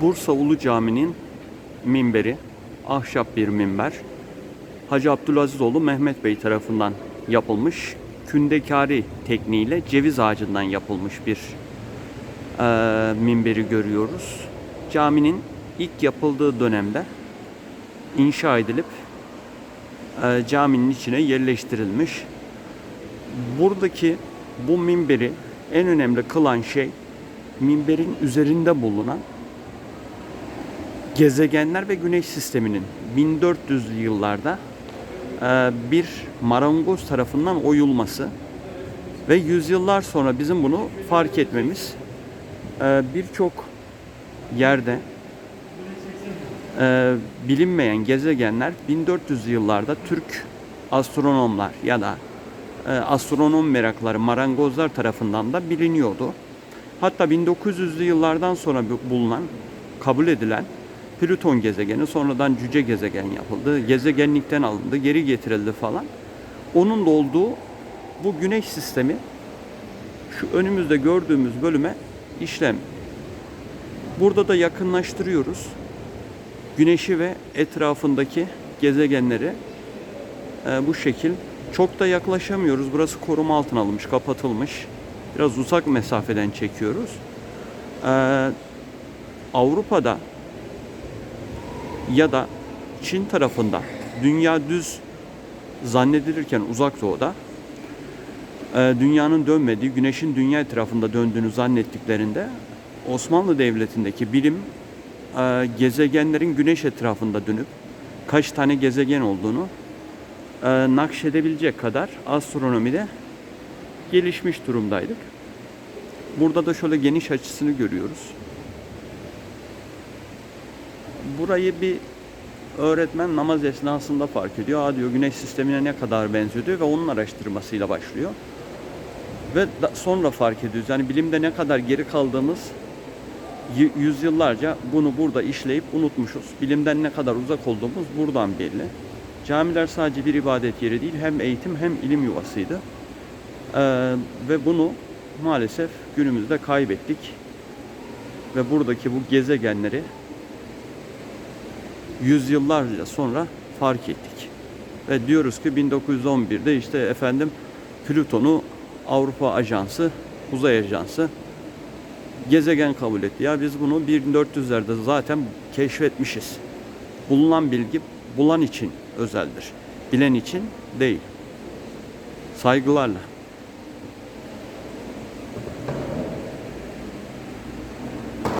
Bursa Ulu Cami'nin minberi, ahşap bir minber. Hacı Abdülazizoğlu Mehmet Bey tarafından yapılmış, kündekari tekniğiyle ceviz ağacından yapılmış bir eee, minberi görüyoruz. Caminin ilk yapıldığı dönemde inşa edilip eee, caminin içine yerleştirilmiş. Buradaki bu minberi en önemli kılan şey minberin üzerinde bulunan gezegenler ve güneş sisteminin 1400'lü yıllarda e, bir marangoz tarafından oyulması ve yüzyıllar sonra bizim bunu fark etmemiz e, birçok yerde e, bilinmeyen gezegenler 1400'lü yıllarda Türk astronomlar ya da astronom merakları marangozlar tarafından da biliniyordu. Hatta 1900'lü yıllardan sonra bu- bulunan, kabul edilen Plüton gezegeni sonradan cüce gezegen yapıldı. Gezegenlikten alındı, geri getirildi falan. Onun da olduğu bu güneş sistemi şu önümüzde gördüğümüz bölüme işlem. Burada da yakınlaştırıyoruz. Güneşi ve etrafındaki gezegenleri e, bu şekil. Çok da yaklaşamıyoruz. Burası koruma altına alınmış, kapatılmış. Biraz uzak mesafeden çekiyoruz. Ee, Avrupa'da ya da Çin tarafında dünya düz zannedilirken uzak doğuda e, dünyanın dönmediği, güneşin dünya etrafında döndüğünü zannettiklerinde Osmanlı Devleti'ndeki bilim e, gezegenlerin güneş etrafında dönüp kaç tane gezegen olduğunu e, nakşedebilecek kadar astronomide gelişmiş durumdaydık. Burada da şöyle geniş açısını görüyoruz. Burayı bir öğretmen namaz esnasında fark ediyor. Aa diyor güneş sistemine ne kadar benziyor diyor ve onun araştırmasıyla başlıyor. Ve sonra fark ediyoruz. Yani bilimde ne kadar geri kaldığımız yüzyıllarca bunu burada işleyip unutmuşuz. Bilimden ne kadar uzak olduğumuz buradan belli. Camiler sadece bir ibadet yeri değil, hem eğitim hem ilim yuvasıydı. Ee, ve bunu maalesef günümüzde kaybettik. Ve buradaki bu gezegenleri yüzyıllarca sonra fark ettik. Ve diyoruz ki 1911'de işte efendim Plüton'u Avrupa Ajansı, Uzay Ajansı gezegen kabul etti. Ya biz bunu 1400'lerde zaten keşfetmişiz. Bulunan bilgi bulan için özeldir. Bilen için değil. Saygılarla.